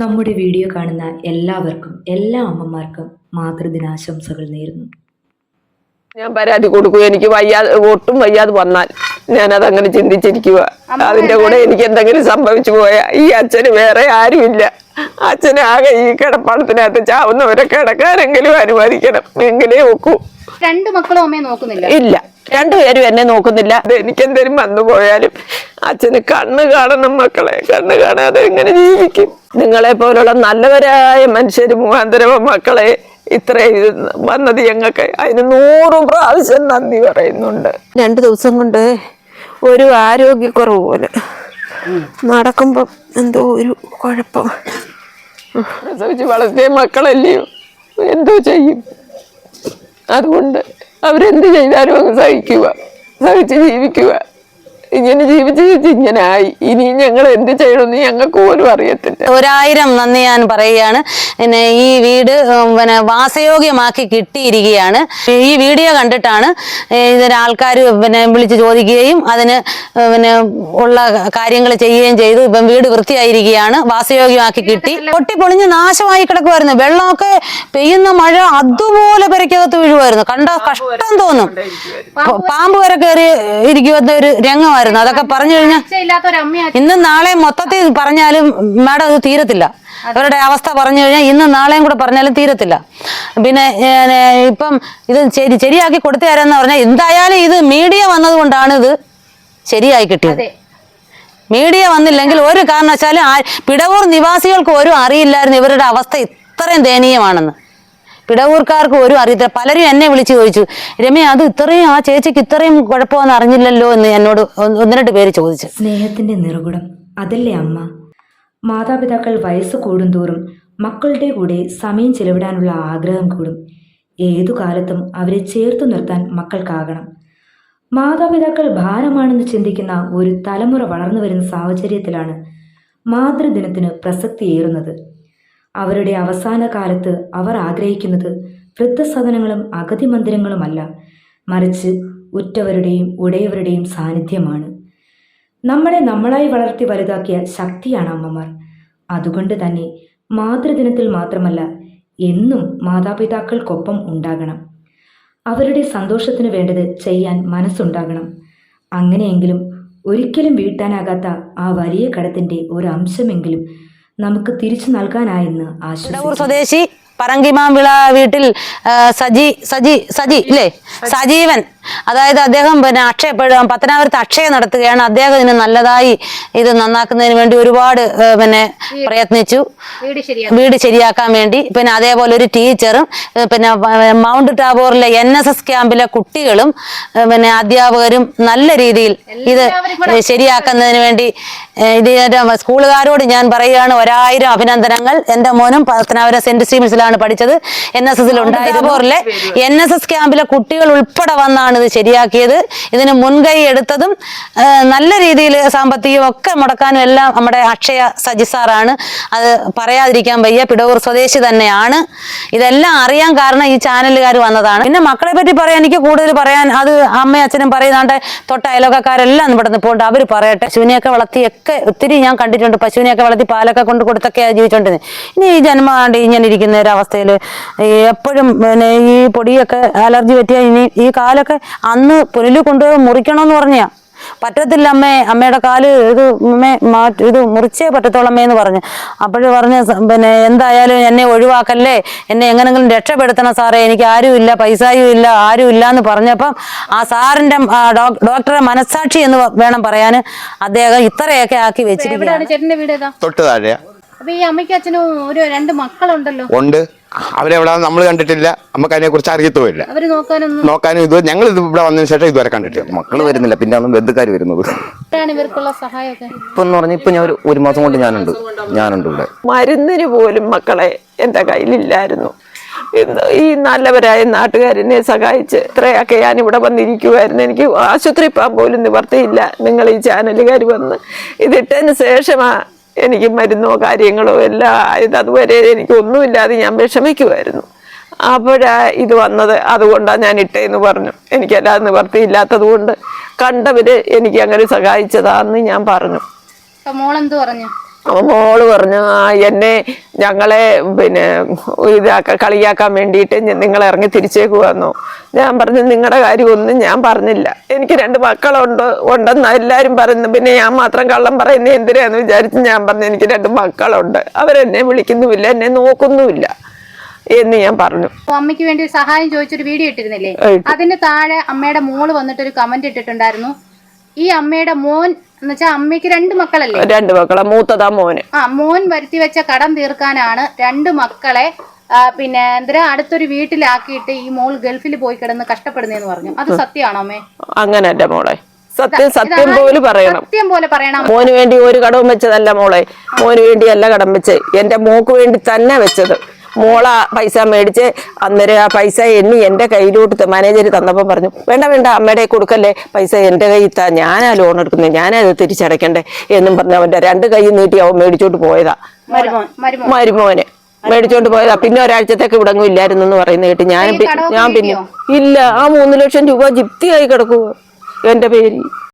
നമ്മുടെ വീഡിയോ കാണുന്ന എല്ലാവർക്കും എല്ലാ അമ്മമാർക്കും മാതൃദിനാശംസകൾ നേരുന്നു. ഞാൻ പരാതി കൊടുക്കും. എനിക്ക് വയ്യാതെ ഒട്ടും വയ്യാതെ വന്നാൽ ഞാൻ അതങ്ങനെ ചിന്തിച്ചിരിക്കുക അതിന്റെ കൂടെ എനിക്ക് എന്തെങ്കിലും സംഭവിച്ചു പോയാൽ ഈ അച്ഛന് വേറെ ആരുമില്ല. അച്ഛനാകെ ആകെ ഈ കിടപ്പാടത്തിനകത്ത് ചാവുന്നവരെ കിടക്കാനെങ്കിലും അനുവദിക്കണം. എങ്കിലേ ഒക്കൂ. രണ്ട് മക്കളും അമ്മയെ നോക്കുന്നില്ല? ഇല്ല. രണ്ടുപേരും എന്നെ നോക്കുന്നില്ല. അത് എനിക്ക് എന്തെങ്കിലും വന്നു പോയാലും അച്ഛന് കണ്ണ് കാണണം മക്കളെ. കണ്ണ് കാണാതെ എങ്ങനെ ജീവിക്കും? നിങ്ങളെ പോലുള്ള നല്ലവരായ മനുഷ്യർ മുഖാന്തരം മക്കളെ ഇത്രയും വന്നത് ഞങ്ങൾക്ക് അതിന് നൂറ് പ്രാവശ്യം നന്ദി പറയുന്നുണ്ട്. രണ്ട് ദിവസം കൊണ്ട് ഒരു ആരോഗ്യക്കുറവ് പോലെ നടക്കുമ്പോൾ എന്തോ ഒരു കുഴപ്പം. പ്രസവിച്ച് വളർത്തിയ മക്കളല്ലയോ എന്തോ ചെയ്യും. അതുകൊണ്ട് അവരെന്ത് ചെയ്താലും അങ്ങ് സഹിക്കുക സഹിച്ച് ജീവിക്കുക. ഇങ്ങനെ ജീവിച്ച് ജീവിച്ച് ഇങ്ങനെ ആയി ഇനി ഞങ്ങൾ എന്ത് ചെയ്യണമെന്ന് ഞങ്ങൾക്ക് പോലും അറിയത്തില്ല. ഒരായിരം നന്ദി ഞാൻ പറയുകയാണ്. പിന്നെ ഈ വീട് പിന്നെ വാസയോഗ്യമാക്കി കിട്ടിയിരിക്കുകയാണ്. ഈ വീഡിയോ കണ്ടിട്ടാണ് ഇതിന് ആൾക്കാർ പിന്നെ വിളിച്ച് ചോദിക്കുകയും അതിന് പിന്നെ ഉള്ള കാര്യങ്ങൾ ചെയ്യുകയും ചെയ്തു. ഇപ്പം വീട് വൃത്തിയായിരിക്കുകയാണ്. വാസയോഗ്യമാക്കി കിട്ടി. പൊട്ടിപ്പൊളിഞ്ഞ് നാശമായി കിടക്കുമായിരുന്നു വെള്ളമൊക്കെ പെയ്യുന്ന മഴ അതുപോലെ പെരക്കകത്ത് വീഴുമായിരുന്നു കണ്ട കഷ്ടം തോന്നും. പാമ്പ് വരെ കയറി ഇരിക്കുന്ന ഒരു രംഗമായിരുന്നു. അതൊക്കെ പറഞ്ഞു കഴിഞ്ഞാൽ ഇന്നും നാളെയും മൊത്തത്തിൽ പറഞ്ഞാലും മാഡം അത് തീരത്തില്ല. അവരുടെ അവസ്ഥ പറഞ്ഞു കഴിഞ്ഞാൽ ഇന്നും നാളെയും കൂടെ പറഞ്ഞാലും തീരത്തില്ല. പിന്നെ ഇപ്പം ഇത് ശരി ശരിയാക്കി കൊടുത്തു തരാന്ന് പറഞ്ഞാൽ എന്തായാലും ഇത് മീഡിയ വന്നതുകൊണ്ടാണ് ഇത് ശരിയായി കിട്ടിയത്. മീഡിയ വന്നില്ലെങ്കിൽ ഒരു കാരണവശാലും പിടവൂർ നിവാസികൾക്ക് ഒരു അറിയില്ലായിരുന്നു ഇവരുടെ അവസ്ഥ ഇത്രയും ദയനീയമാണെന്ന്. പിടവൂർക്കാർക്ക് ഒരു അറിയത്തില്ല. പലരും എന്നെ വിളിച്ചു ചോദിച്ചു രമ്യ അത് ഇത്രയും ആ ചേച്ചിക്ക് ഇത്രയും കുഴപ്പമെന്ന് അറിഞ്ഞില്ലല്ലോ? എന്ന് എന്നോട് ഒന്ന് രണ്ട് പേര് ചോദിച്ചു. സ്നേഹത്തിന്റെ നിറകുടം അതല്ലേ അമ്മ? മാതാപിതാക്കൾ വയസ്സ് കൂടുന്തോറും മക്കളുടെ കൂടെ സമയം ചെലവിടാനുള്ള ആഗ്രഹം കൂടും. ഏതു കാലത്തും അവരെ ചേർത്തു നിർത്താൻ മക്കൾക്കാകണം. മാതാപിതാക്കൾ ഭാരമാണെന്ന് ചിന്തിക്കുന്ന ഒരു തലമുറ വളർന്നു വരുന്ന സാഹചര്യത്തിലാണ് മാതൃദിനത്തിന് പ്രസക്തിയേറുന്നത് അവരുടെ അവസാന കാലത്ത് അവർ ആഗ്രഹിക്കുന്നത് വൃദ്ധസദനങ്ങളും അഗതി മന്ദിരങ്ങളുമല്ല മറിച്ച് ഉറ്റവരുടെയും ഉടയവരുടെയും സാന്നിധ്യമാണ്. നമ്മളെ നമ്മളായി വളർത്തി വലുതാക്കിയ ശക്തിയാണ് അമ്മമാർ. അതുകൊണ്ട് തന്നെ മാതൃദിനത്തിൽ മാത്രമല്ല എന്നും മാതാപിതാക്കൾക്കൊപ്പം ഉണ്ടാകണം. അവരുടെ സന്തോഷത്തിന് വേണ്ടത് ചെയ്യാൻ മനസ്സുണ്ടാകണം. അങ്ങനെയെങ്കിലും ഒരിക്കലും വീട്ടാനാകാത്ത ആ വലിയ കടത്തിന്റെ ഒരു നമുക്ക് തിരിച്ചു നൽകാനായെന്ന് സ്വദേശി സ്വദേശി പറങ്കിമാവിള വീട്ടിൽ സജി സജി സജി ഇല്ലേ? സജീവൻ. അതായത് അദ്ദേഹം പിന്നെ അക്ഷയ പത്തനാപുരത്ത് അക്ഷയ നടത്തുകയാണ്. അദ്ദേഹം ഇതിന് നല്ലതായി ഇത് നന്നാക്കുന്നതിന് വേണ്ടി ഒരുപാട് പിന്നെ പ്രയത്നിച്ചു. വീട് ശരിയാ വീട് ശരിയാക്കാൻ വേണ്ടി. പിന്നെ അതേപോലെ ഒരു ടീച്ചറും പിന്നെ mount Tabor N S S ക്യാമ്പിലെ കുട്ടികളും പിന്നെ അധ്യാപകരും നല്ല രീതിയിൽ ഇത് ശരിയാക്കുന്നതിന് വേണ്ടി ഇത് സ്കൂളുകാരോട് ഞാൻ പറയുകയാണ് ഒരായിരം അഭിനന്ദനങ്ങൾ. എന്റെ മോനും പത്തനാപുരം സെന്റ് സ്റ്റീവൻസിലാണ് പഠിച്ചത്. എൻ എസ് എസിൽ ഉണ്ടായിരുന്നോറിലെ എൻ എസ് എസ് ക്യാമ്പിലെ കുട്ടികൾ ഉൾപ്പെടെ വന്നാണ് ഇത് ശരിയാക്കിയത്. ഇതിന് മുൻകൈ എടുത്തതും നല്ല രീതിയിൽ സാമ്പത്തികം ഒക്കെ മുടക്കാനും എല്ലാം നമ്മുടെ അക്ഷയ സജി സാറാണ്. അത് പറയാതിരിക്കാൻ വയ്യ. പിടവൂർ സ്വദേശി തന്നെയാണ്. ഇതെല്ലാം അറിയാൻ കാരണം ഈ ചാനലുകാർ വന്നതാണ്. പിന്നെ മക്കളെ പറ്റി പറയാൻ എനിക്ക് കൂടുതൽ പറയാൻ അത് അമ്മയും അച്ഛനും പറയുന്നാണ്ട് തൊട്ട അയലോക്കാരെല്ലാം ഇവിടെ നിൽപ്പുണ്ട് അവർ പറയട്ടെ. പശുവിനെയൊക്കെ വളർത്തിയൊക്കെ ഒത്തിരി ഞാൻ കണ്ടിട്ടുണ്ട്. പശുവിനെയൊക്കെ വളർത്തി പാലൊക്കെ കൊണ്ട് കൊടുത്തൊക്കെയാണ് ജീവിച്ചോണ്ടിരുന്നത് ഇനി ഈ ജന്മാണ്ട് ഇങ്ങനെ ഇരിക്കുന്ന ഒരവസ്ഥയിൽ എപ്പോഴും പിന്നെ ഈ പൊടിയൊക്കെ അലർജി പറ്റിയാൽ ഇനി ഈ കാലൊക്കെ അന്ന് പുനലു കൊണ്ടുപോയി മുറിക്കണമെന്ന് പറഞ്ഞാ. പറ്റത്തില്ല അമ്മേ അമ്മയുടെ കാൽ ഇത് അമ്മേ മാറ്റി ഇത് മുറിച്ചേ പറ്റത്തോളമ്മേ എന്ന് പറഞ്ഞു. അപ്പോഴ് പറഞ്ഞ് പിന്നെ എന്തായാലും എന്നെ ഒഴിവാക്കല്ലേ? എന്നെ എങ്ങനെങ്കിലും രക്ഷപ്പെടുത്തണം സാറേ. എനിക്ക് ആരുമില്ല പൈസയും ഇല്ല ആരും ഇല്ല എന്ന് പറഞ്ഞപ്പം ആ സാറിന്റെ ഡോക്ടറെ മനസാക്ഷി എന്ന് വേണം പറയാൻ. അദ്ദേഹം ഇത്രയൊക്കെ ആക്കി വെച്ചിരിക്കുകയാണ്. തൊട്ട് താഴെയാ. അപ്പൊ ഈ അമ്മയ്ക്കും അച്ഛനും ഒരു രണ്ട് മക്കളുണ്ടല്ലോ. ഉണ്ട്. അവരെവിടെ നമ്മൾ കണ്ടിട്ടില്ല. നമുക്ക് അതിനെ കുറിച്ച് അറിയത്തുമില്ല നോക്കാനും ഇത് ഞങ്ങൾ ഇത് ഇവിടെ വന്നതിന് ശേഷം ഇതുവരെ കണ്ടിട്ടില്ല. മക്കൾ വരുന്നില്ല. പിന്നെ ആണ് ബന്ധുക്കാർ വരുന്നത്. ഇപ്പൊ എന്ന് പറഞ്ഞാൽ ഇപ്പൊ ഞാൻ ഒരു ഒരു മാസം കൊണ്ട് ഞാനുണ്ട്. ഞാനുണ്ട് ഇവിടെ. മരുന്നിന് പോലും മക്കളെ എന്റെ കയ്യിലില്ലായിരുന്നു. ഈ നല്ലവരായ നാട്ടുകാരനെ സഹായിച്ച് ഇത്രയൊക്കെ ഞാൻ ഇവിടെ വന്നിരിക്കുമായിരുന്നു എനിക്ക് ആശുപത്രി പോകാൻ പോലും നിവർത്തിയില്ല. നിങ്ങൾ ഈ ചാനലുകാർ വന്ന് ഇതിട്ടതിന് ശേഷമാ എനിക്ക് മരുന്നോ കാര്യങ്ങളോ എല്ലാം ആയത് അതുവരെ എനിക്ക് ഒന്നുമില്ലാതെ ഞാൻ വിഷമിക്കുമായിരുന്നു അപ്പോഴാ ഇത് വന്നത്. അതുകൊണ്ടാണ് ഞാൻ ഇട്ടേന്ന് പറഞ്ഞു. എനിക്കല്ലാതെ നിവർത്തിയില്ലാത്തത് കൊണ്ട് കണ്ടവര് എനിക്ക് അങ്ങനെ സഹായിച്ചതാന്ന് ഞാൻ പറഞ്ഞു. മോളെന്ത് പറഞ്ഞു? മോൾ പറഞ്ഞു ആ എന്നെ ഞങ്ങളെ പിന്നെ ഇതാക്ക കളിയാക്കാൻ വേണ്ടിയിട്ട് നിങ്ങൾ ഇറങ്ങി തിരിച്ചേക്ക് വന്നു. ഞാൻ പറഞ്ഞു നിങ്ങളുടെ കാര്യമൊന്നും ഞാൻ പറഞ്ഞില്ല. എനിക്ക് രണ്ട് മക്കളുണ്ട് ഉണ്ടെന്ന് എല്ലാവരും പറയുന്നു പിന്നെ ഞാൻ മാത്രം കള്ളം പറയുന്നത് എന്തിനാന്ന് വിചാരിച്ച് ഞാൻ പറഞ്ഞു എനിക്ക് രണ്ട് മക്കളുണ്ട്. അവരെന്നെ വിളിക്കുന്നുമില്ല എന്നെ നോക്കുന്നുമില്ല. എന്ന് ഞാൻ പറഞ്ഞു. അമ്മയ്ക്ക് വേണ്ടി സഹായം ചോദിച്ചൊരു വീഡിയോ ഇട്ടിരുന്നില്ലേ? അതിന് അതിന്റെ താഴെ അമ്മയുടെ മോൾ വന്നിട്ട് ഒരു കമന്റ് ഇട്ടിട്ടുണ്ടായിരുന്നു. ഈ അമ്മയുടെ മോൻ അമ്മയ്ക്ക് രണ്ട് മക്കളല്ലേ? രണ്ട് മക്കളെ മൂത്തതാ മോന്. ആ മോൻ വരുത്തി വെച്ച കടം തീർക്കാനാണ് രണ്ട് മക്കളെ പിന്നെ എന്തിനാ അടുത്തൊരു വീട്ടിലാക്കിയിട്ട് ഈ മോൾ ഗൾഫിൽ പോയി കിടന്ന് കഷ്ടപ്പെടുന്നെന്ന് പറഞ്ഞു. അത് സത്യമാണോ അമ്മേ? അങ്ങനല്ല മോളെ. സത്യം സത്യം പോലെ പറയണം. സത്യം പോലെ പറയണം. മോന് വേണ്ടി ഒരു കടവും വെച്ചതല്ല മോളെ. മോന് വേണ്ടി അല്ല കടം വെച്ച് എന്റെ മോക്ക് വേണ്ടി തന്നെ വെച്ചത്. മോള പൈസ മേടിച്ച് അന്നേരം ആ പൈസ എണ്ണി എന്റെ കയ്യിലോട്ട് മാനേജർ തന്നപ്പോൾ പറഞ്ഞു വേണ്ട വേണ്ട അമ്മയുടെ കൊടുക്കല്ലേ പൈസ എന്റെ കയ്യിൽ താ ഞാനാ ലോൺ എടുക്കുന്നത് ഞാനത് തിരിച്ചടയ്ക്കണ്ടേ എന്നും പറഞ്ഞു അവന്റെ രണ്ട് കൈ നീട്ടി അവൻ മേടിച്ചോണ്ട് പോയതാ. മരുമോന് മേടിച്ചോണ്ട് പോയതാ. പിന്നെ ഒരാഴ്ചത്തേക്ക് ഇവിടങ്ങും ഇല്ലായിരുന്നു എന്ന് പറയുന്ന കേട്ട് ഞാൻ ഞാൻ പിന്നെ ഇല്ല ആ മൂന്ന് ലക്ഷം രൂപ ജിപ്തിയായി കിടക്കുക എന്റെ പേര്.